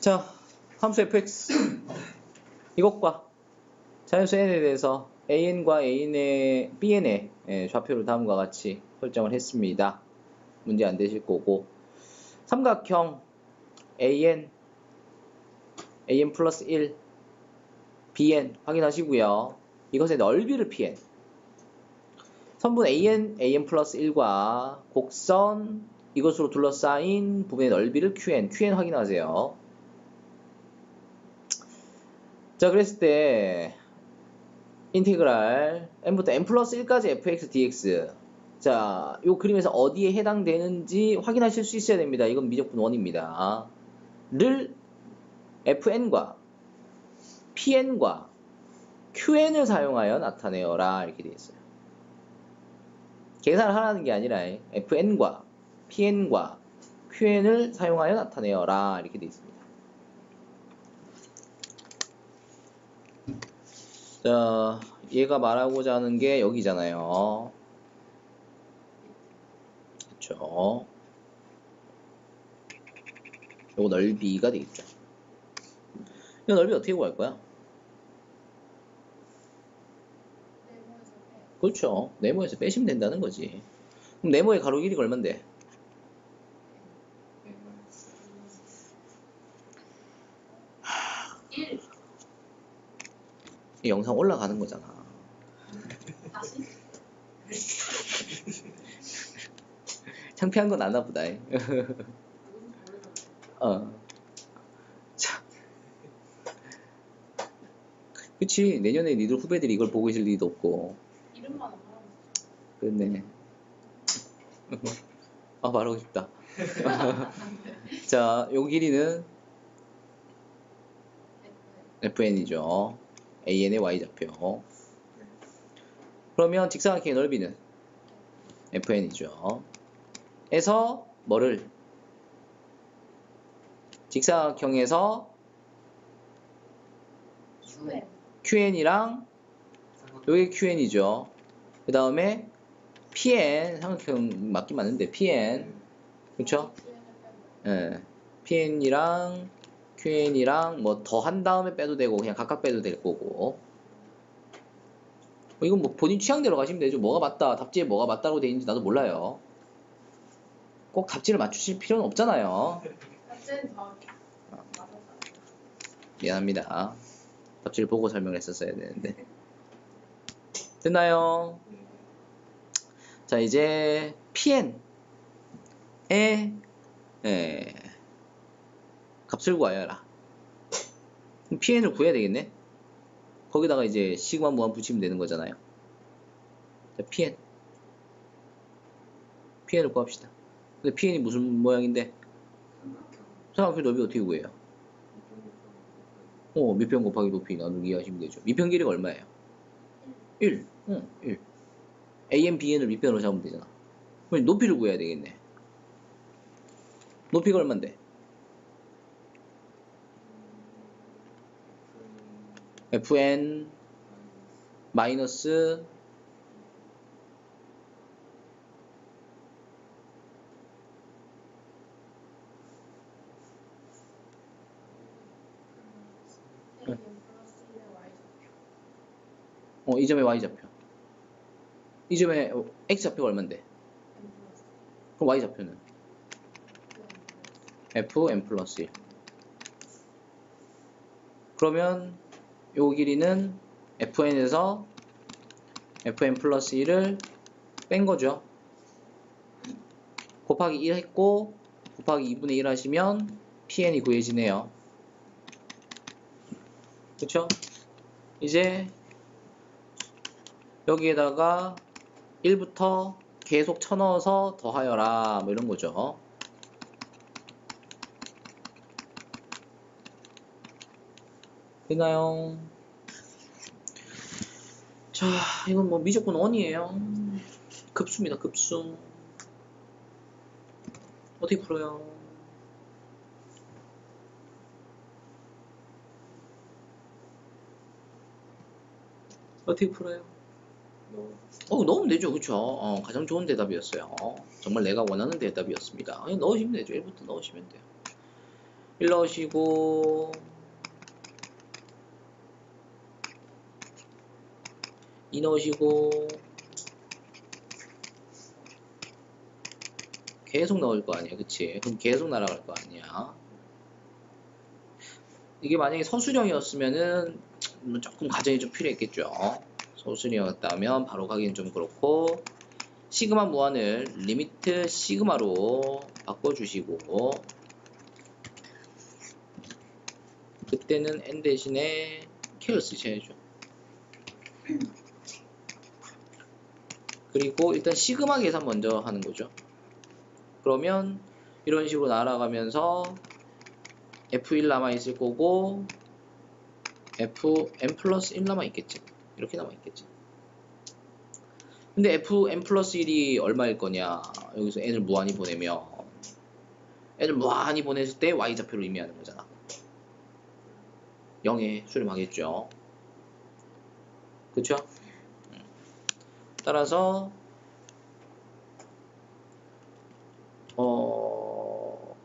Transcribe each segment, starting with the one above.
자, 함수 fx 이것과 자연수 n에 대해서 an과 an의 bn의 예, 좌표를 다음과 같이 설정을 했습니다. 문제 안 되실 거고 삼각형 an an 플러스 1 bn 확인하시고요. 이것의 넓이를 pn 선분 an an 플러스 1과 곡선 이것으로 둘러싸인 부분의 넓이를 qn qn 확인하세요. 자 그랬을 때 인테그랄 n부터 n 플러스 1까지 fx dx 자, 요 그림에서 어디에 해당되는지 확인하실 수 있어야 됩니다. 이건 미적분 원입니다. 를 fn과 pn과 qn을 사용하여 나타내어라 이렇게 되어 있어요. 계산을 하라는 게 아니라 fn과 pn과 qn을 사용하여 나타내어라 이렇게 되어 있습니다. 자, 얘가 말하고자 하는 게 여기잖아요. 그쵸? 요거 넓이가 되겠죠. 이 넓이 어떻게 구할 거야? 그렇죠. 네모에서 빼시면 된다는 거지. 그럼 네모의 가로 길이가 얼만데? 영상 올라가는 거잖아. 다시? 창피한 건 아나 보다. 어. 자. 그치. 내년에 니들 후배들이 이걸 보고 있을 리도 없고. 이름만. 그렇네. 아, 말하고 싶다. 자, 요 길이는 FN이죠. AN의 Y좌표. 그러면 직사각형의 넓이는 FN이죠. 에서 뭐를 직사각형에서 QN. QN이랑 요게 QN이죠. 그 다음에 PN 삼각형 맞긴 맞는데 PN 그쵸? 예. PN이랑 QN이랑 뭐 더 한 다음에 빼도 되고 그냥 각각 빼도 될 거고 뭐 이건 뭐 본인 취향대로 가시면 되죠. 뭐가 맞다 답지에 뭐가 맞다고 돼 있는지 나도 몰라요. 꼭 답지를 맞추실 필요는 없잖아요. 맞았다. 미안합니다. 답지를 보고 설명을 했었어야 되는데. 됐나요? 자, 이제 PN의 예, 값을 구하여라. PN을 구해야 되겠네? 거기다가 이제 시그마 무한 붙이면 되는 거잖아요. 자, PN. PN을 구합시다. 근데 PN이 무슨 모양인데? 삼각형 넓이 어떻게 구해요? 어, 밑변 곱하기 높이 나누기 하시면 되죠. 밑변 길이가 얼마예요? 1. 응, 1. AM, BN을 밑변으로 잡으면 되잖아. 그럼 높이를 구해야 되겠네. 높이가 얼만데? FN 마이너스 AM 플러스 1의 Y 좌표. 어, 이 점의 Y좌표. 이 어, X좌표가 얼만데? 그럼 Y좌표는? 2 M 플러스 F n 플러스 1. 그러면 요 길이는 fn에서 fn 플러스 1을 뺀 거죠. 곱하기 1 했고 곱하기 2분의 1 하시면 pn이 구해지네요. 그쵸? 이제 여기에다가 1부터 계속 쳐넣어서 더하여라 뭐 이런 거죠. 되나요? 자, 이건 뭐 미적분 원이에요. 급수입니다, 급수. 어떻게 풀어요? 어떻게 풀어요? 어, 넣으면 되죠, 그쵸? 어, 가장 좋은 대답이었어요. 정말 내가 원하는 대답이었습니다. 그냥 넣으시면 되죠. 1부터 넣으시면 돼요. 1 넣으시고 2 넣으시고 계속 넣을 거 아니야. 그치? 그럼 계속 날아갈 거 아니야. 이게 만약에 서술형이었으면은 음, 조금 과정이 좀 필요했겠죠. 서술형이었다면 바로 가기는 좀 그렇고 시그마 무한을 리미트 시그마로 바꿔주시고 그때는 n 대신에 k를 쓰셔야죠 그리고 일단 시그마 계산 먼저 하는 거죠. 그러면 이런 식으로 날아가면서 f1 남아 있을 거고 fn 플러스 1 남아 있겠지. 이렇게 남아 있겠지. 근데 fn 플러스 1이 얼마일 거냐. 여기서 n을 무한히 보내면 n을 무한히 보냈을 때 y좌표를 의미하는 거잖아. 0에 수렴하겠죠. 그쵸? 음. 따라서 어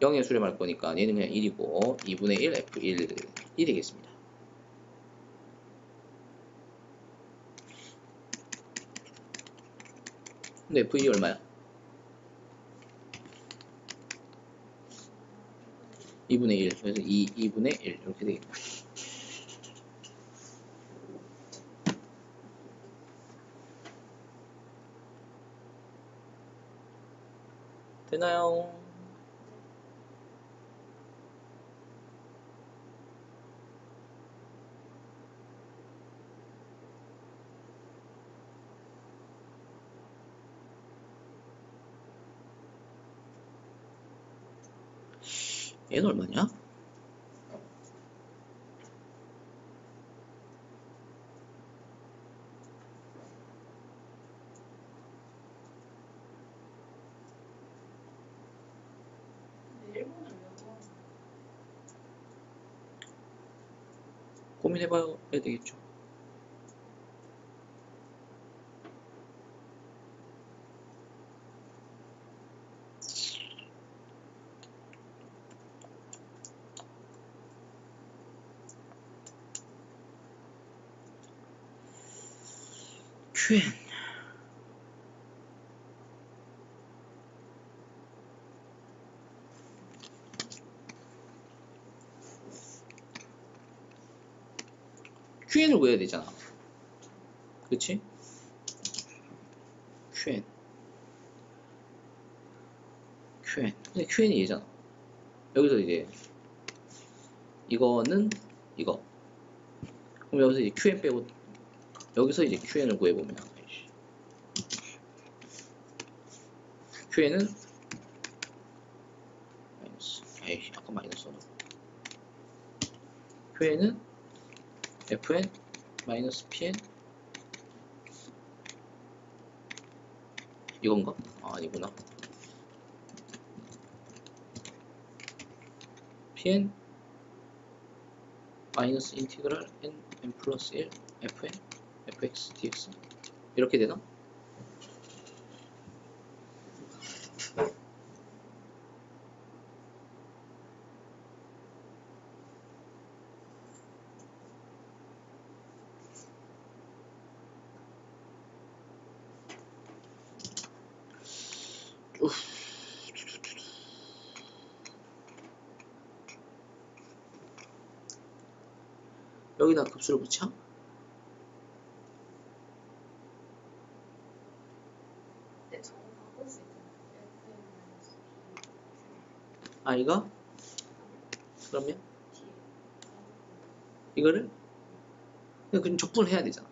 0에 수렴할 거니까 얘는 그냥 1이고 2분의 1 F1 이 되겠습니다. 근데 F1이 얼마야? 2분의 1 그래서 2, 2분의 1 이렇게 되겠다. 되나요? 얘는 얼마냐? 근데 일본을 왜 뭐? 고민해 봐야 되겠죠. QN QN을 구해야 되잖아. 그치? QN. QN. 근데 QN이 얘잖아. 여기서 이제, 이거는 이거. 그럼 여기서 이제 QN 빼고, 여기서 이제 QN을 구해보면. QN은, 마이너스, 에이, 아까 마이너스 QN은 fn 마이너스 pn 이건가? 아, 아니구나. pn 마이너스 인티그랄 n n 플러스 1 fn fx dx 이렇게 되나? 여기다 급수를 붙여? 마이너스 아, 이거? 그러면. 이거를? 그냥 그냥 적분을 해야 되잖아.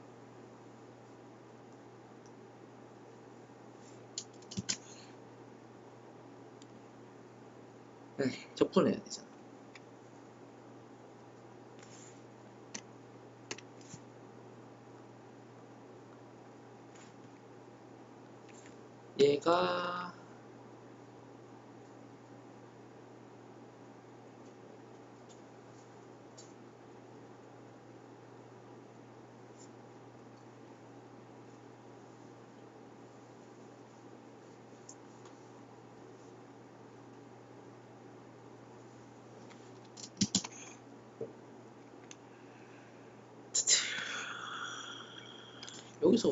네, 적분을 해야 되잖아. 여기다가 여기서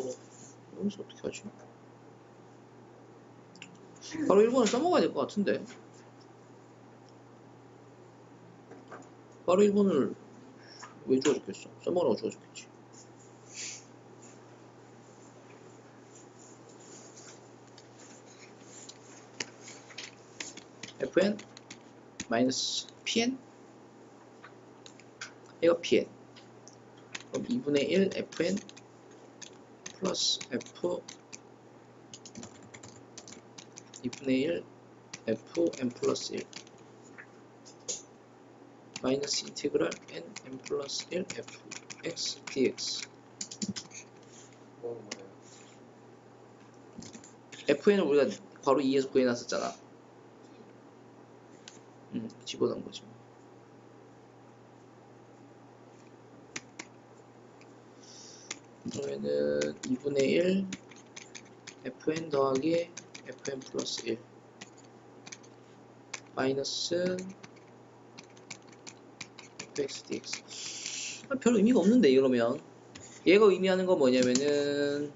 여기서 어떻게 하지? 바로 1번을 써먹어야 될 것 같은데. 바로 1번을 왜 주어줬겠어? 써먹으라고 주어줬겠지. Fn pn 얘가 pn 그럼 2분의 1 fn 플러스 f 2분의 1 fn 플러스 1 마이너스 인테그랄 n n 플러스 1 f x dx fn을 우리가 바로 2에서 구해놨었잖아. 음, 집어넣은 거지 뭐. 그러면은 2분의 1 fn 더하기 fn 플러스 1 마이너스 fx dx. 아, 별 의미가 없는데 이러면. 얘가 의미하는 건 뭐냐면은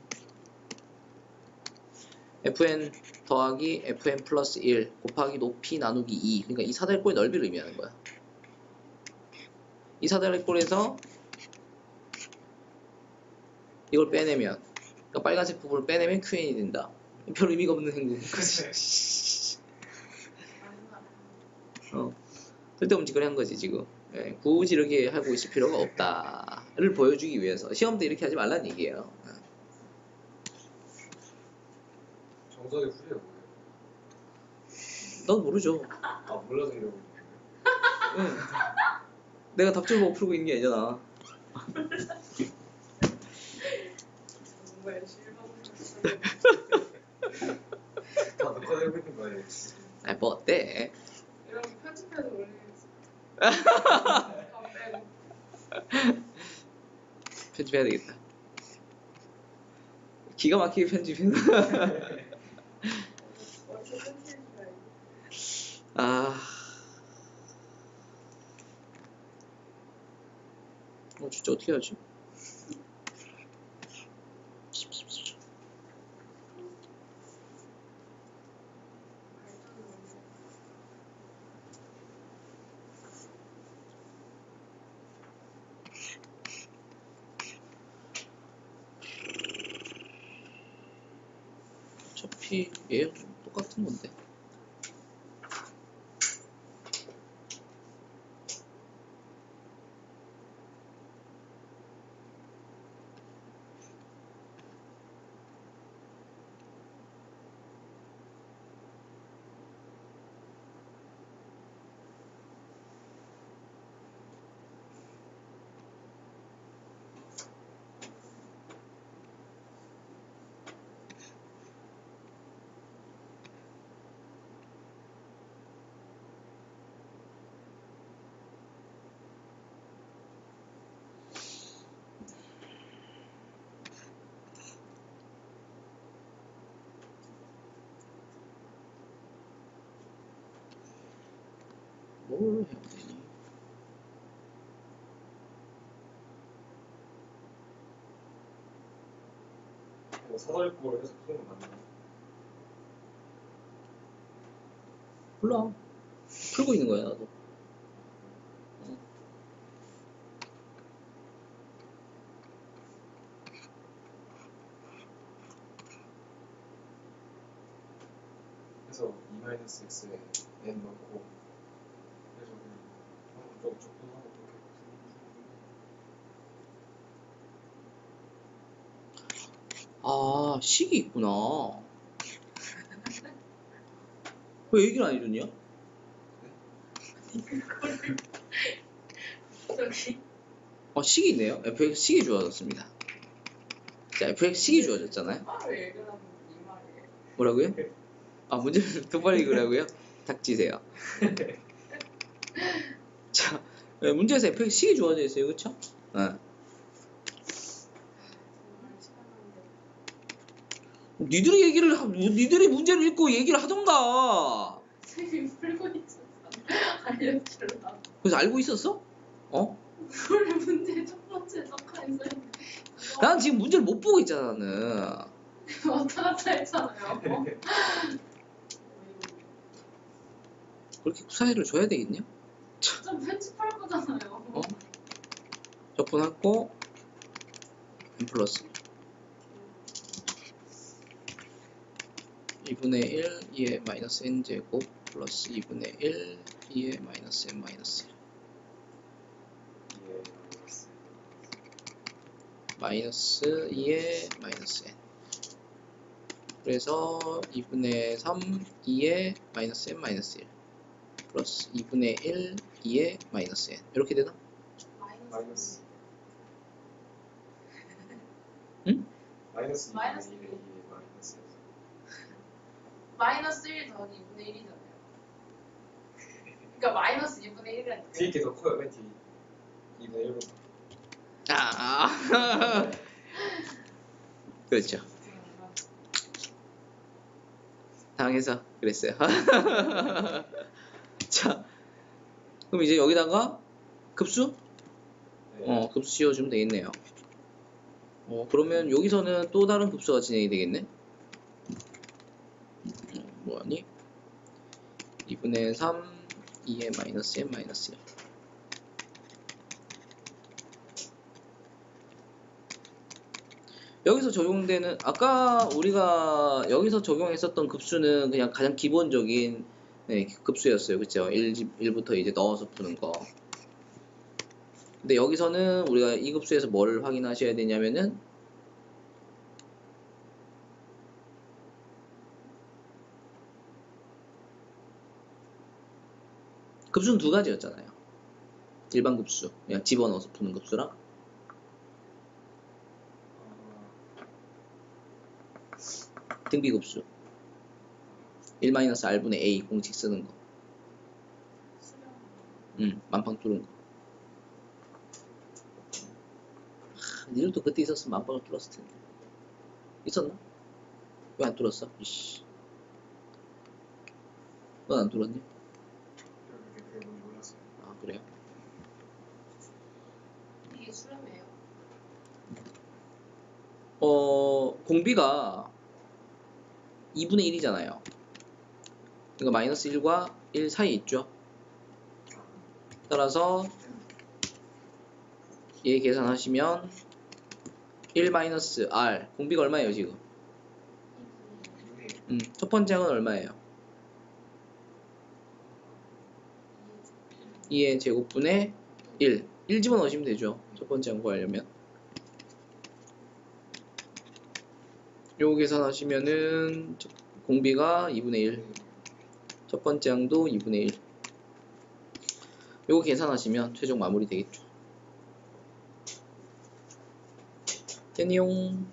fn 더하기 fn 플러스 1 곱하기 높이 나누기 2 그러니까 이 사다리꼴의 넓이를 의미하는 거야. 이 사다리꼴에서 이걸 빼내면 그러니까 빨간색 부분을 빼내면 QN이 된다 별 의미가 없는 행동인 거지 어, 쓸데없는 한 거지 지금 예, 굳이 이렇게 하고 있을 필요가 없다를 보여주기 위해서 시험 때 이렇게 하지 말라는 얘기예요 어. 정석의 후리가 뭐예요? 넌 모르죠 아 몰라서 이러고? 응. 내가 답줄 보고 풀고 있는 게 아니잖아 정말 실망 다 녹화되고 있는 거 아니에요? 아, 뭐 어때? 이런 거 편집해서 올리겠어. 답변. 편집해야 되겠다. 기가 막히게 편집해. 편집해야 아. 어, 진짜 어떻게 하지? 어차피 얘 똑같은 건데. 되니? 뭐 사다리꼴 해서 푸는 거 맞나요? 몰라. 풀고 있는 거야, 나도. 그래서 2-x에 n 넣고 그래서 그냥 어, 저거 적분하고 그렇게 아, 식이 있구나. 왜 얘기를 안 해줬냐? 어, 식이 있네요. fx 식이 주어졌습니다. 자, fx 식이 주어졌잖아요. 뭐라고요? 아, 문제를 더 빨리 그라고요? 닥치세요. 자, 예, 문제에서 fx 식이 주어져 있어요. 그쵸? 어. 정말 시간한데. 니들이 얘기를, 하, 니들이 문제를 읽고 얘기를 하던가. 선생님 풀고 있었어. 알려주려고. 그래서 알고 있었어? 어? 원래 문제 첫 번째 적혀 있어요. 난 지금 문제를 못 보고 있잖아 나는 왔다 갔다 했잖아요. 그렇게 구사일을 줘야 되겠냐? 좀 편집할 거잖아요. 어? 적분하고 n 플러스 2분의 1 2의 마이너스 n 제곱 플러스 2분의 1 2의 마이너스 n 마이너스 1 예, 알겠습니다. 마이너스 2의 마이너스 n 그래서 2분의 3 2의 마이너스 n 마이너스 1 플러스 2분의 1 2의 마이너스 n 이렇게 되나? 마이너스. 응? 마이너스 마이너스 2분의 1에 2의 마이너스 마이너스 1 더하기 2분의 1이잖아요. 그러니까 마이너스 2분의 1이라니까. 뒤에 게더 커요, 맨 뒤. 2분의 1보다. 아 그렇죠 당해서 그랬어요. 자, 그럼 이제 여기다가 급수? 네. 어, 급수 씌워주면 되겠네요. 어, 그러면 여기서는 또 다른 급수가 진행이 되겠네? 어, 뭐하니? 2분의 3, 2의 마이너스 n 마이너스 1. 여기서 적용되는 아까 우리가 여기서 적용했었던 급수는 그냥 가장 기본적인 네, 급수였어요. 그쵸? 1, 1부터 이제 넣어서 푸는 거. 근데 여기서는 우리가 이 급수에서 뭐를 확인하셔야 되냐면은 급수는 두 가지였잖아요. 일반 급수, 그냥 집어넣어서 푸는 급수랑 아, 등비 급수 1-r분의 a 공식 쓰는 거. 응, 만빵 뚫은 거 하, 니들도 그때 있었으면 만빵을 뚫었을 텐데 있었나? 왜 안 뚫었어? 이씨 넌 안 뚫었니? 아 그래요? 이게 수렴이에요. 어 공비가 2분의 1이잖아요 그러니까 마이너스 1과 1 사이에 있죠 따라서 얘 계산하시면 1 마이너스 r 공비가 얼마예요 지금? 2분의 1. 2분의 음, 첫 번째 항은 얼마예요? 2의 제곱분의 1 1 집어넣으시면 되죠 첫 번째 항 구하려면 요거 계산하시면은 첫- 공비가 2분의 1 첫 번째 항도 2분의 1 요거 계산하시면 최종 마무리 되겠죠. 됐니용